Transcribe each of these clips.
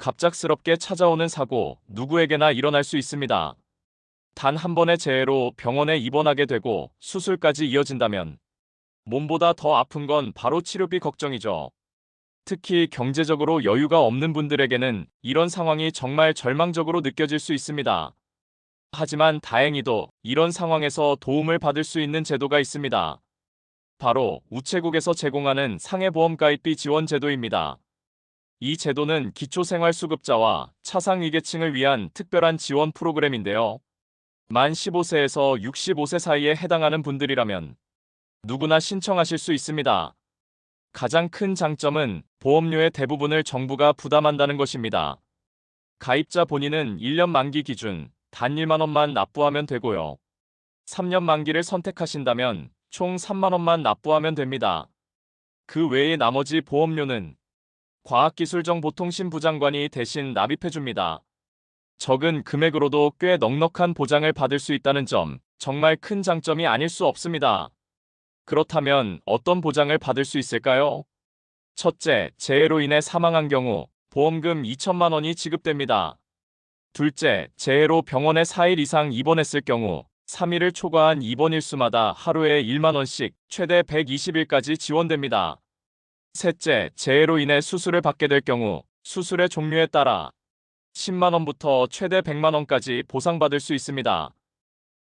갑작스럽게 찾아오는 사고 누구에게나 일어날 수 있습니다. 단 한 번의 재해로 병원에 입원하게 되고 수술까지 이어진다면 몸보다 더 아픈 건 바로 치료비 걱정이죠. 특히 경제적으로 여유가 없는 분들에게는 이런 상황이 정말 절망적으로 느껴질 수 있습니다. 하지만 다행히도 이런 상황에서 도움을 받을 수 있는 제도가 있습니다. 바로 우체국에서 제공하는 상해보험 가입비 지원 제도입니다. 이 제도는 기초생활수급자와 차상위계층을 위한 특별한 지원 프로그램인데요. 만 15세에서 65세 사이에 해당하는 분들이라면 누구나 신청하실 수 있습니다. 가장 큰 장점은 보험료의 대부분을 정부가 부담한다는 것입니다. 가입자 본인은 1년 만기 기준 단 1만 원만 납부하면 되고요. 3년 만기를 선택하신다면 총 3만 원만 납부하면 됩니다. 그 외의 나머지 보험료는 과학기술정보통신부 장관이 대신 납입해줍니다. 적은 금액으로도 꽤 넉넉한 보장을 받을 수 있다는 점, 정말 큰 장점이 아닐 수 없습니다. 그렇다면 어떤 보장을 받을 수 있을까요? 첫째, 재해로 인해 사망한 경우 보험금 2천만 원이 지급됩니다. 둘째, 재해로 병원에 4일 이상 입원했을 경우 3일을 초과한 입원 일수마다 하루에 1만 원씩 최대 120일까지 지원됩니다. 셋째, 재해로 인해 수술을 받게 될 경우 수술의 종류에 따라 10만 원부터 최대 100만 원까지 보상받을 수 있습니다.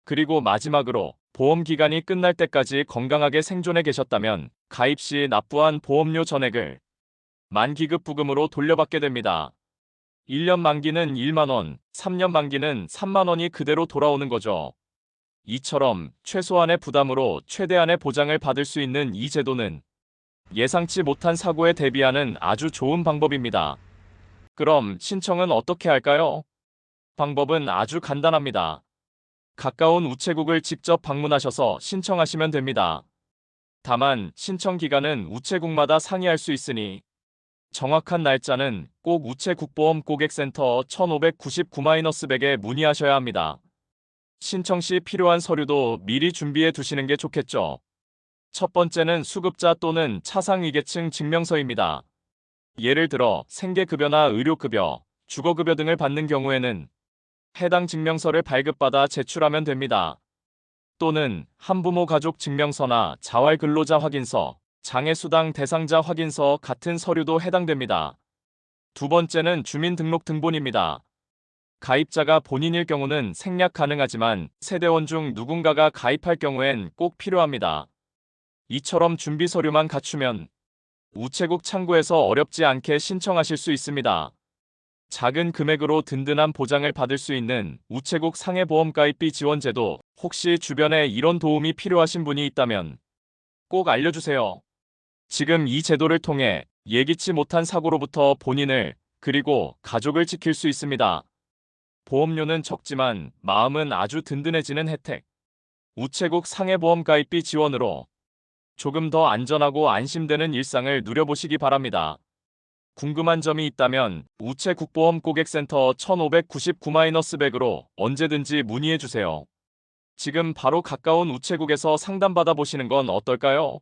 그리고 마지막으로 보험 기간이 끝날 때까지 건강하게 생존해 계셨다면 가입 시 납부한 보험료 전액을 만기급 부금으로 돌려받게 됩니다. 1년 만기는 1만 원, 3년 만기는 3만 원이 그대로 돌아오는 거죠. 이처럼 최소한의 부담으로 최대한의 보장을 받을 수 있는 이 제도는 예상치 못한 사고에 대비하는 아주 좋은 방법입니다. 그럼 신청은 어떻게 할까요? 방법은 아주 간단합니다. 가까운 우체국을 직접 방문하셔서 신청하시면 됩니다. 다만 신청 기간은 우체국마다 상이할 수 있으니 정확한 날짜는 꼭 우체국보험 고객센터 1599-100에 문의하셔야 합니다. 신청 시 필요한 서류도 미리 준비해 두시는 게 좋겠죠. 첫 번째는 수급자 또는 차상위계층 증명서입니다. 예를 들어 생계급여나 의료급여, 주거급여 등을 받는 경우에는 해당 증명서를 발급받아 제출하면 됩니다. 또는 한부모 가족 증명서나 자활 근로자 확인서, 장애수당 대상자 확인서 같은 서류도 해당됩니다. 두 번째는 주민등록등본입니다. 가입자가 본인일 경우는 생략 가능하지만 세대원 중 누군가가 가입할 경우엔 꼭 필요합니다. 이처럼 준비 서류만 갖추면 우체국 창구에서 어렵지 않게 신청하실 수 있습니다. 작은 금액으로 든든한 보장을 받을 수 있는 우체국 상해보험 가입비 지원제도 혹시 주변에 이런 도움이 필요하신 분이 있다면 꼭 알려주세요. 지금 이 제도를 통해 예기치 못한 사고로부터 본인을 그리고 가족을 지킬 수 있습니다. 보험료는 적지만 마음은 아주 든든해지는 혜택. 우체국 상해보험 가입비 지원으로 조금 더 안전하고 안심되는 일상을 누려보시기 바랍니다. 궁금한 점이 있다면 우체국보험 고객센터 1599-100으로 언제든지 문의해 주세요. 지금 바로 가까운 우체국에서 상담받아 보시는 건 어떨까요?